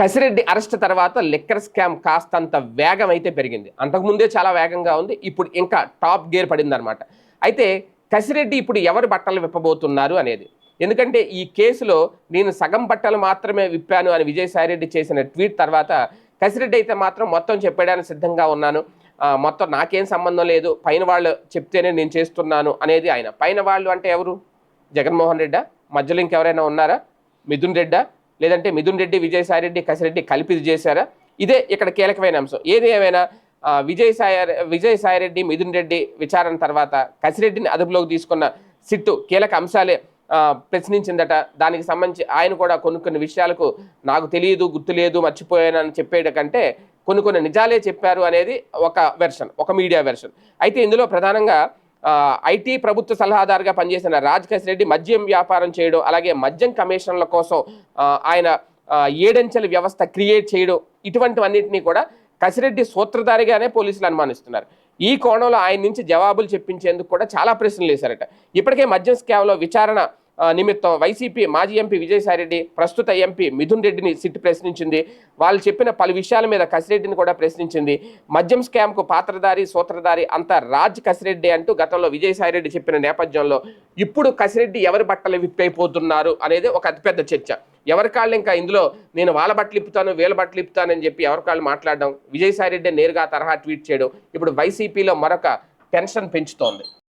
Kasireddy arrest తర్వాత liquor scam కాస్తంత వేగం అయితే పెరిగింది అంతకుముందే చాలా వేగంగా ఉంది ఇప్పుడు ఇంకా టాప్ గేర్ పడింది అనమాట అయితే కసిరెడ్డి ఇప్పుడు ఎవరు బట్టలు విప్పబోతున్నారు అనేది? ఎందుకంటే ఈ కేసులో నేను సగం బట్టలు మాత్రమే విప్పాను అని విజయసాయిరెడ్డి చేసిన ట్వీట్ తర్వాత కసిరెడ్డి అయితే మాత్రం మొత్తం చెప్పేయడానికి సిద్ధంగా ఉన్నాను. మొత్తం నాకేం సంబంధం లేదు పైన వాళ్ళు చెప్తేనే నేను చేస్తున్నాను అనేది ఆయన. పైన వాళ్ళు అంటే ఎవరు? జగన్మోహన్ రెడ్డా? మధ్యలో ఇంకెవరైనా ఉన్నారా? మిథున్ రెడ్డా? లేదంటే మిథున్ రెడ్డి విజయసాయి రెడ్డి కసిరెడ్డి కలిపి చేశారా? ఇదే ఇక్కడ కీలకమైన అంశం. ఏది ఏమైనా విజయసాయి విజయసాయి రెడ్డి మిథున్ రెడ్డి విచారణ తర్వాత కసిరెడ్డిని అదుపులోకి తీసుకున్న సిట్టు కీలక అంశాలే ప్రశ్నించిందట. దానికి సంబంధించి ఆయన కూడా కొన్ని కొన్ని విషయాలకు నాకు తెలియదు గుర్తులేదు మర్చిపోయానని చెప్పేట కంటే కొన్ని కొన్ని నిజాలే చెప్పారు అనేది ఒక వెర్షన్ ఒక మీడియా వెర్షన్. అయితే ఇందులో ప్రధానంగా ఐటీ ప్రభుత్వ సలహాదారుగా పనిచేసిన రాజ్ రెడ్డి మద్యం వ్యాపారం చేయడం అలాగే మద్యం కమిషన్ల కోసం ఆయన ఏడంచెల వ్యవస్థ క్రియేట్ చేయడం ఇటువంటివన్నింటినీ కూడా కసిరెడ్డి సూత్రధారిగానే పోలీసులు అనుమానిస్తున్నారు. ఈ కోణంలో ఆయన నుంచి జవాబులు చెప్పించేందుకు కూడా చాలా ప్రశ్నలు వేశారట. ఇప్పటికే మద్యం స్కామ్లో విచారణ నిమిత్తం వైసీపీ మాజీ ఎంపీ విజయసాయిరెడ్డి ప్రస్తుత ఎంపీ మిథున్ రెడ్డిని సిట్ ప్రశ్నించింది. వాళ్ళు చెప్పిన పలు విషయాల మీద కసిరెడ్డిని కూడా ప్రశ్నించింది. మద్యం స్కామ్కు పాత్రధారి సూత్రధారి అంతా రాజ్ కసిరెడ్డి అంటూ గతంలో విజయసాయిరెడ్డి చెప్పిన నేపథ్యంలో ఇప్పుడు కసిరెడ్డి ఎవరి బట్టలు విప్పైపోతున్నారు అనేది ఒక అతిపెద్ద చర్చ. ఎవరి కాళ్ళు ఇంకా ఇందులో నేను వాళ్ళ బట్టలు ఇప్పుతాను వీళ్ళ బట్టలు ఇప్పుతానని చెప్పి ఎవరి కాళ్ళు మాట్లాడడం విజయసాయిరెడ్డి నేరుగా తరహా ట్వీట్ చేయడం ఇప్పుడు వైసీపీలో మరొక టెన్షన్ పెంచుతోంది.